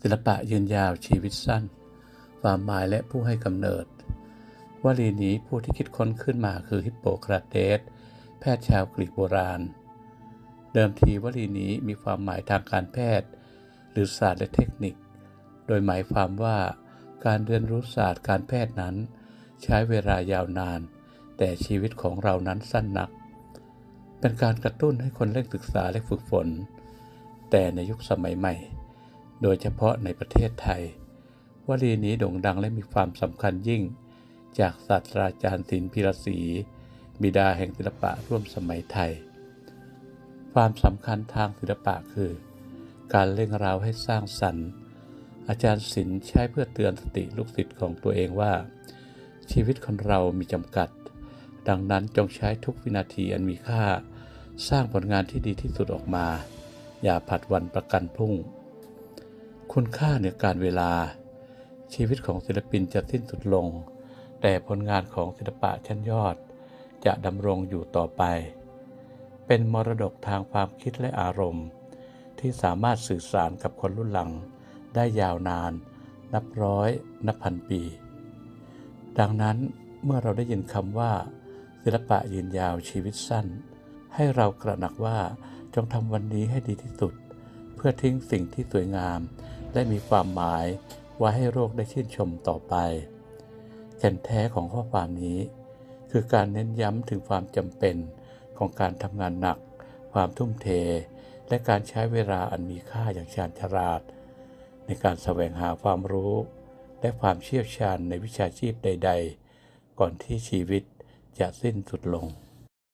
ศิลปะยืนยาวชีวิตสั้น ความหมายและผู้ให้กำเนิดวลีนี้ผู้ที่คิดค้นขึ้นมาคือฮิปโปคราเตส แพทย์ชาวกรีกโบราณ เดิมทีวลีนี้มีความหมายทางการแพทย์ หรือศาสตร์และเทคนิค โดยหมายความว่าการเรียนรู้ศาสตร์การแพทย์นั้น ใช้เวลายาวนาน แต่ชีวิตของเรานั้นสั้นนัก เป็นการกระตุ้นให้คนเร่งศึกษาและฝึกฝน แต่ในยุคสมัยใหม่ โดยเฉพาะในประเทศไทยวลีนี้โด่งดังและมีความสำคัญยิ่ง จากศาสตราจารย์ศิลป์พิรศรีบิดาแห่งศิลปะร่วมสมัยไทย ความสำคัญทางศิลปะคือ การเร่งเร้าให้สร้างสรรค์ อาจารย์ศิลป์ใช้เพื่อเตือนสติลูกศิษย์ของตัวเองว่า ชีวิตคนเรามีจำกัด ดังนั้นจงใช้ทุกวินาทีอันมีค่า สร้างผลงานที่ดีที่สุดออกมา อย่าผัดวันประกันพรุ่ง คุณค่าเหนือการเวลา ชีวิตของศิลปินจะสิ้นสุดลง แต่ผลงานของศิลปะชั้นยอด จะดำรงอยู่ต่อไป เป็นมรดกทางความคิดและอารมณ์ ที่สามารถสื่อสารกับคนรุ่นหลัง ได้ยาวนาน นับร้อย นับพันปี ดังนั้นเมื่อเราได้ยินคำว่า ศิลปะยืนยาวชีวิตสั้น ให้เรากระหนักว่าจงทำวันนี้ให้ดีที่สุด เพื่อทิ้งสิ่งที่สวยงาม และมีความหมายไว้ให้โลกได้ชื่นชมต่อไป แก่นแท้ของข้อความนี้ คือการเน้นย้ำถึงความจำเป็นของการทำงานหนัก ความทุ่มเท และการใช้เวลาอันมีค่าอย่างชาญฉลาด ในการแสวงหาความรู้ และความเชี่ยวชาญในวิชาชีพใด ๆ ก่อนที่ชีวิตจะสิ้นสุดลง